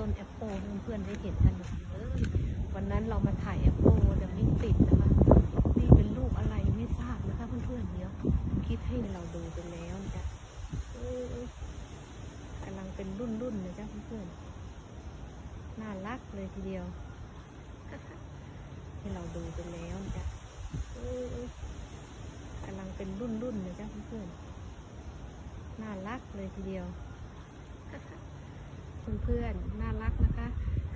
ต้นแอปเปิลเพื่อนๆได้เห็นกันเลยวันนั้นเรามาถ่ายแอปเปิลแต่ไม่ติดนะคะ นี่เป็นลูกอะไรไม่ทราบนะคะเพื่อนๆเดี๋ยวคิดให้เราดูไปแล้วนะจ๊ะกำลังเป็นรุ่นๆนะจ๊ะเพื่อนๆน่ารักเลยทีเดียว ให้เราดูไปแล้วนะจ๊ะกำลังเป็นรุ่นๆนะจ๊ะเพื่อนๆน่ารักเลยทีเดียว เพื่อนๆ น่ารักนะคะ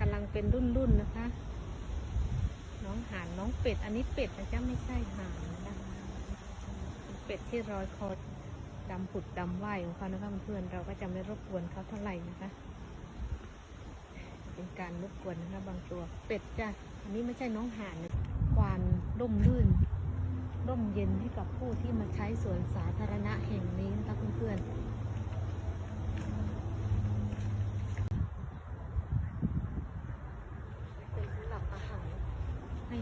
กำลังเป็นรุ่นๆนนะคะ น้องห่านน้องเป็ด อันนี้เป็ดนะจ๊ะไม่ใช่ห่านนะคะเป็ดที่รอยคอดำผุดดำว่ายของเขานะคะเพื่อนๆ เราก็จะไม่รบกวนเขาเท่าไหร่นะคะ เป็นการรบกวนนะคะบางตัว เป็ดจ้ะ อันนี้ไม่ใช่น้องห่านนะควานร่มรื่น ร่มเย็นให้กับผู้ที่มาใช้สวนสาธารณะแห่งนี้นะคะเพื่อนๆ เป็นสำหรับอาหารให้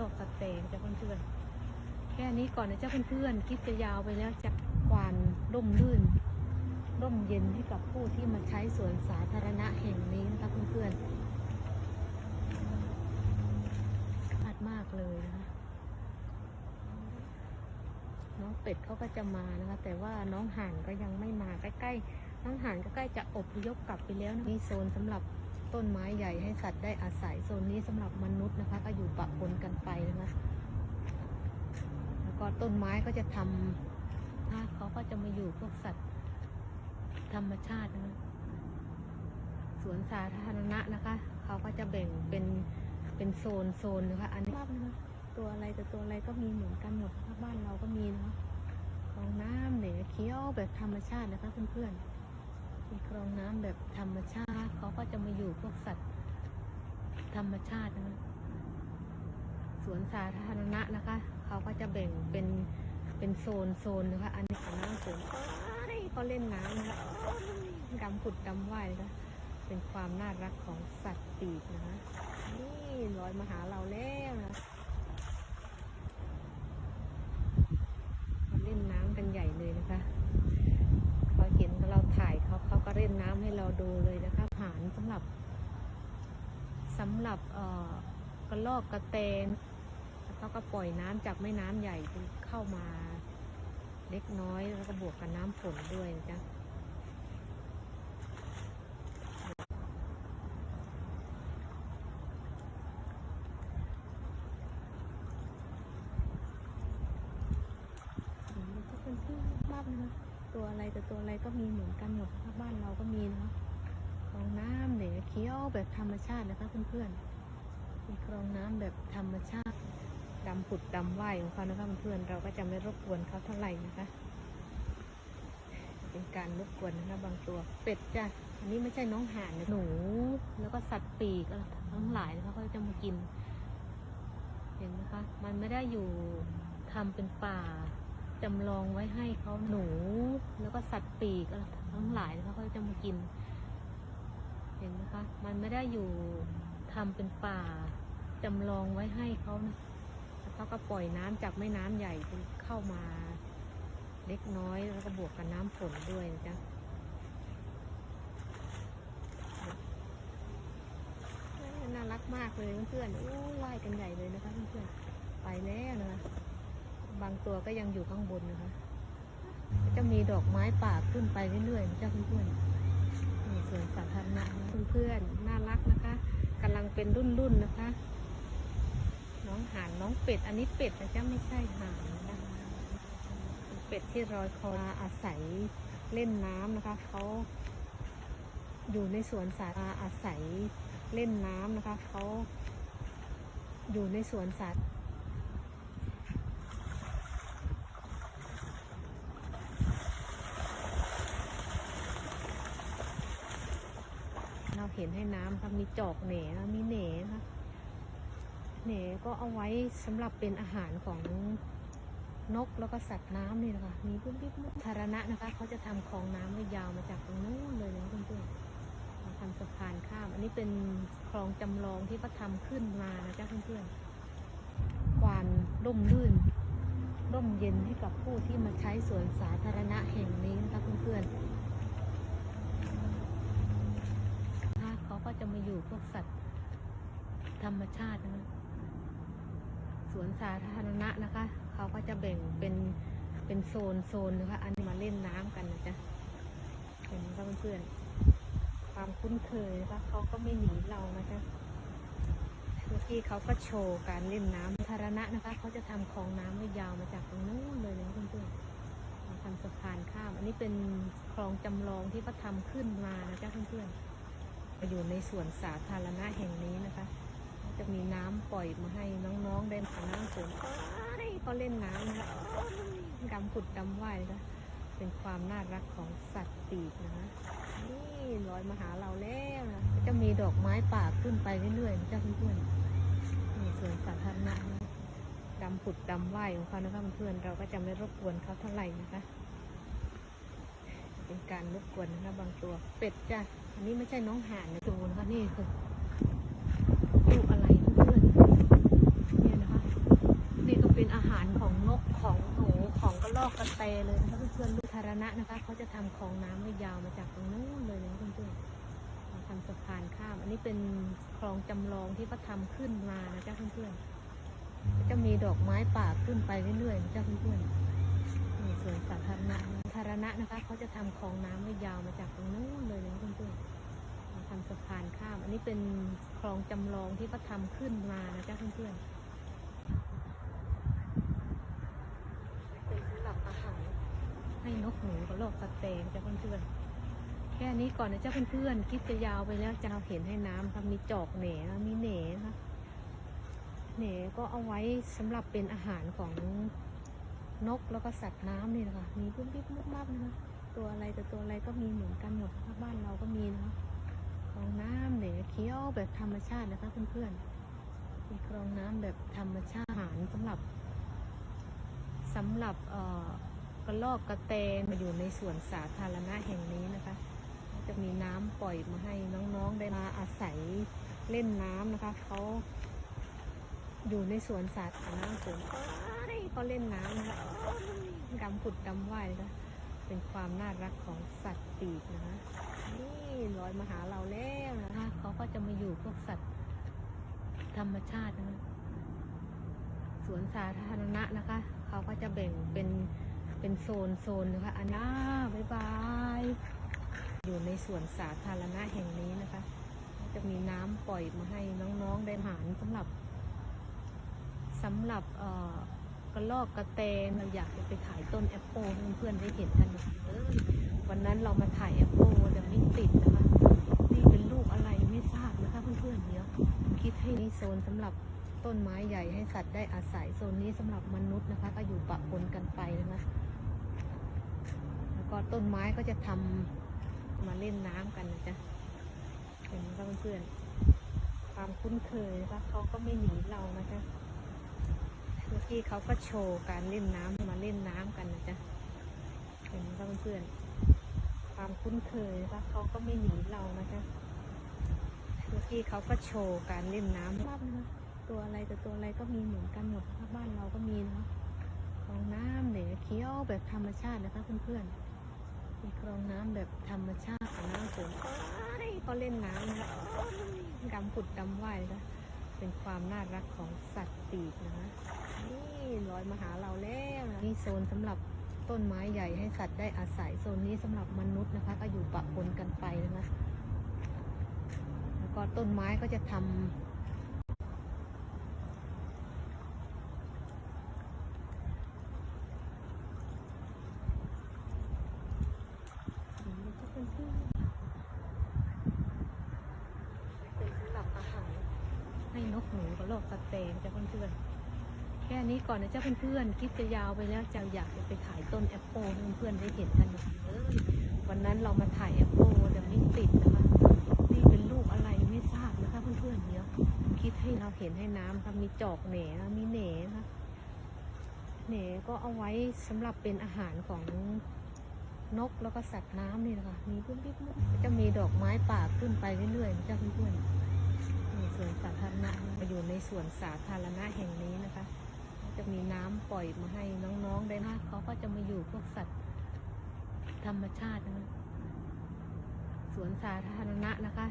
นกหนูกับโลกสเตนจ้ะเพื่อนๆแค่นี้ก่อนนะจ้าเพื่อนๆคลิปจะยาวไปแล้วจะควานร่มรื่น ร่มเย็นให้กับผู้ที่มาใช้สวนสาธารณะแห่งนี้นะคะเพื่อนๆพลาดมากเลยนะคะน้องเป็ดเขาก็จะมานะคะ แต่ว่าน้องห่านก็ยังไม่มาใกล้ๆน้องห่านก็ใกล้จะอบพยพกลับไปแล้วนะมีโซนสำหรับ ต้นไม้ใหญ่ให้สัตว์ได้อาศัยโซนนี้สำหรับมนุษย์นะคะ ก็อยู่ปะปนกันไปนะคะแล้วก็ต้นไม้ก็จะทำถ้าเขาก็จะมาอยู่พวกสัตว์ธรรมชาตินะคะสวนสาธารณะนะคะ เขาก็จะแบ่งเป็นเป็นโซนโซนนะคะ อันนี้บ้านะคะตัวอะไรแต่ตัวอะไรก็มีเหมือนกันหมดบ้านเราก็มีนะคะคลองน้ำเหนือเคี้ยวแบบธรรมชาตินะคะเพื่อนๆ มีคลองน้ำแบบธรรมชาติเขาก็จะมาอยู่พวกสัตว์ธรรมชาตินะสวนสาธารณะนะคะ เขาก็จะแบ่งเป็นเป็นโซนโซนนะคะ อันนี้ของน้ำโซนเขาเล่นน้ำนะคะดำผุดดำว่ายนะคะเป็นความน่ารักของสัตว์ปีกนะคะนี่ลอยมาหาเราแล้วนะเล่นน้ำกันใหญ่เลยนะคะ พอเห็นเราถ่าย เล่นน้ำให้เราดูเลยนะคะอาหารสำหรับสำหรับกระลอกกระเตนแล้วก็ปล่อยน้ำจากแม่น้ำใหญ่เข้ามาเล็กน้อยแล้วก็บวกกับน้ำฝนด้วยนะจ๊ะมก็เป็นที่มากเลยนะ ตัวอะไรแต่ตัวอะไรก็มีเหมือนกันหมดนะคะบ้านเราก็มีนะคะคลองน้ำเหนือเคี้ยวแบบธรรมชาตินะคะเพื่อนๆมีคลองน้ำแบบธรรมชาติดำผุดดำว่ายของเขานะคะเพื่อนๆเราก็จะไม่รบกวนเขาเท่าไหร่นะคะ เป็นการรบกวนนะคะบางตัวเป็ดจ้ะอันนี้ไม่ใช่น้องห่านนะหนูแล้วก็สัตว์ปีกอะไรทั้งหลายนะคะเขาจะมากิน เห็นไหมคะ มันไม่ได้อยู่ทำเป็นป่า จำลองไว้ให้เขาหนู แล้วก็สัตว์ปีกอะไรทั้งหลายเขาจะมากิน เห็นไหมคะ มันไม่ได้อยู่ทำเป็นป่าจำลองไว้ให้เขานะแล้วเขาก็ปล่อยน้ำจากแม่น้ำใหญ่เข้ามาเล็กน้อยแล้วก็บวกกับน้ำฝนด้วยนะจ๊ะน่ารักมากเลยเพื่อนๆโอ้ไล่กันใหญ่เลยนะคะเพื่อนๆไปแล้วนะคะ บางตัวก็ยังอยู่ข้างบนนะคะจะมีดอกไม้ป่าขึ้นไปเรื่อยๆนะจ้าเพื่อนๆนี่สวนสาธารณะนเพื่อนๆน่ารักนะคะกำลังเป็นรุ่นๆนะคะ น้องห่านน้องเป็ด อันนี้เป็ดนะจ๊ะไม่ใช่ห่านนะคะเป็ดที่รอยคออาศัยเล่นน้ำนะคะเขาอยู่ในสวนสาธารณะอาศัยเล่นน้ำนะคะเขาอยู่ในสวนสัตว์ เห็นให้น้ำค่ะมีจอกเหน่นะมีเหน่นะคะเหน่ก็เอาไว้สำหรับเป็นอาหารของนกแล้วก็สัตว์น้ำนี่นะคะมีพื้นที่ธารณะนะคะเขาจะทำคลองน้ำไว้ยาวมาจากตรงนู้นเลยนะเพื่อนๆเราทำสะพานข้าม อันนี้เป็นคลองจำลองที่เขาทำขึ้นมานะจ๊ะเพื่อนๆควานร่มรื่นร่มเย็นให้กับผู้ที่มาใช้สวนสาธารณะแห่งนี้นะคะเพื่อนๆ นะคะเขาอยู่พวกสัตว์ธรรมชาตินะสวนสาธารณะนะคะ เขาก็จะแบ่งเป็นเป็นโซนโซนนะคะ อันนี้มาเล่นน้ำกันนะจ๊ะเห็นไหมเพื่อนๆความคุ้นเคยนะคะเขาก็ไม่หนีเรานะจ๊ะเมื่อกี้เขาก็โชว์การเล่นน้ำสาธารณะนะคะ เขาจะทำคลองน้ำไว้ยาวมาจากตรงนู้นเลยนะเพื่อนๆทำสะพานข้าม อันนี้เป็นคลองจำลองที่เขาทำขึ้นมานะจ๊ะเพื่อนๆ มาอยู่ในสวนสาธารณะแห่งนี้นะคะ จะมีน้ำปล่อยมาให้น้องๆได้ผ่านน้ำฝนเอ้ยก็เล่นน้ำนะคะดำผุดดำว่ายนะเป็นความน่ารักของสัตว์ปีกนะคะนี่ลอยมาหาเราแล้วนะจะมีดอกไม้ป่าขึ้นไปเรื่อยๆจ๊ะเพื่อนๆนี่สวนสาธารณะนะดำผุดดำว่ายของเขานะคะเพื่อนๆเราก็จะไม่รบกวนเขาเท่าไหร่นะคะ เป็นการรบกวนนะคะบางตัว เป็ดจ้ะ อันนี้ไม่ใช่น้องห่านนะดูนะคะนี่คือลูกอะไรเพื่อนเนี่ยนะคะ นี่ก็เป็นอาหารของนกของหนูของกระรอกกระแตเลยนะคะเพื่อนๆลูกธารณะนะคะเขาจะทำคลองน้ำไว้ยาวมาจากตรงนู้นเลยนะเพื่อนๆมาทำสะพานข้าม อันนี้เป็นคลองจำลองที่เขาทำขึ้นมานะจ๊ะเพื่อนๆจะมีดอกไม้ป่าขึ้นไปเรื่อยๆนะจ้าเพื่อนๆ วนสาธารณะนะสาธารณะนะคะเขาจะทำคลองน้ำไว้ยาวมาจากตรงนู้นเลยนะเพื่อนๆมาทำสะพานข้าม อันนี้เป็นคลองจำลองที่เขาทำขึ้นมานะจ้าเพื่อนๆเป็นสำหรับอาหารให้นกหนูกับโลกกระแตงจ้าเพื่อนๆแค่นี้ก่อนนะจ้าเพื่อนๆคลิปจะยาวไปแล้วจะเราเห็นให้น้ำครับมีจอกแหน่มีแหน่นะคะแหนก็เอาไว้สำหรับเป็นอาหารของ นกแล้วก็สัตว์น้ำนี่นะคะมีปุ๊บปิ๊บมุบมับนะคะตัวอะไรแต่ตัวอะไรก็มีเหมือนกันหมดบ้านเราก็มีนะคะคลองน้ำเหนเคี้ยวแบบธรรมชาตินะคะเพื่อนๆมีคลองน้ำแบบธรรมชาติอาหารสำหรับสำหรับเอ่อกระรอกกระแตนมาอยู่ในสวนสาธารณะแห่งนี้นะคะ จะมีน้ำปล่อยมาให้น้องๆได้มาอาศัยเล่นน้ำนะคะเขาอยู่ในสวนสาธารณะสวน ก็เล่นน้ำนะคะดำผุดดำว่ายนะเป็นความน่ารักของสัตว์ปีกนะคะนี่ลอยมาหาเราแล้วนะคะเขาก็จะมาอยู่พวกสัตว์ธรรมชาตินะคะสวนสาธารณะนะคะ เขาก็จะแบ่งเป็นเป็นโซนโซนนะคะอันน่าบายบาย อยู่ในสวนสาธารณะแห่งนี้นะคะ จะมีน้ำปล่อยมาให้น้องๆได้อาหารสำหรับสำหรับเอ่อ กระลอกกระแตนเราอยากจะไปถ่ายต้นแอปเปิลให้เพื่อนๆได้เห็นกันเอ้ยวันนั้นเรามาถ่ายแอปเปิลแต่ไม่ติดนะคะนี่เป็นลูกอะไรไม่ทราบนะคะเพื่อนๆเดี๋ยวคิดให้นี่โซนสำหรับต้นไม้ใหญ่ให้สัตว์ได้อาศัยโซนนี้สำหรับมนุษย์นะคะ ก็อยู่ปะปนกันไปนะคะแล้วก็ต้นไม้ก็จะทำมาเล่นน้ำกันนะจ๊ะเห็นไหมคะเพื่อนๆความคุ้นเคยนะคะเขาก็ไม่หนีเรานะจ๊ะ เมื่อกี้เขาก็โชว์การเล่นน้ำมาเล่นน้ำกันนะจ๊ะเห็นไหมคะเพื่อนๆความคุ้นเคยนะเขาก็ไม่หนีเรานะจ๊ะเมื่อกี้เขาก็โชว์การเล่นน้ำมากนะตัวอะไรแต่ตัวอะไรก็มีเหมือนกันหมดบ้านเราก็มีนะคะคลองน้ำเหนือเคี้ยวแบบธรรมชาตินะคะเพื่อนๆมีคลองน้ำแบบธรรมชาติน้ำฝนเอ้ยก็เล่นน้ำนะคะดำผุดดำว่ายนะคะเป็นความน่ารักของสัตว์ปีกนะคะ นี่ลอยมาหาเราแล้วนะนี่โซนสำหรับต้นไม้ใหญ่ให้สัตว์ได้อาศัยโซนนี้สำหรับมนุษย์นะคะ ก็อยู่ปะปนกันไปนะคะแล้วก็ต้นไม้ก็จะทำนี่ก็เป็นที่เป็นสำหรับอาหารให้นกหนูกับโลกกระแตงจ้ะเพื่อนๆ แค่นี้ก่อนนะเจ้าเพื่อนๆคลิปจะยาวไปแล้วจะอยากจะไปถ่ายต้นแอปเปิลให้เพื่อนๆได้เห็นกันนะคะเอ้ยวันนั้นเรามาถ่ายแอปเปิลแต่ไม่ติดนะคะนี่เป็นลูกอะไรไม่ทราบนะคะเพื่อนๆเดี๋ยวคิดให้เราเห็นให้น้ำค่ะมีจอกแหน่มีแหน่นะคะแหน่ก็เอาไว้สำหรับเป็นอาหารของนกแล้วก็สัตว์น้ำนี่นะคะมีปุ๊บปิ๊บมุบจะมีดอกไม้ป่าขึ้นไปเรื่อยๆนะจ้าเพื่อนๆสวนสาธารณะมาอยู่ในสวนสาธารณะแห่งนี้นะคะ จะมีน้ำปล่อยมาให้น้องๆได้นะเขาก็จะมาอยู่พวกสัตว์ธรรมชาตินะสวนสาธารณะนะคะ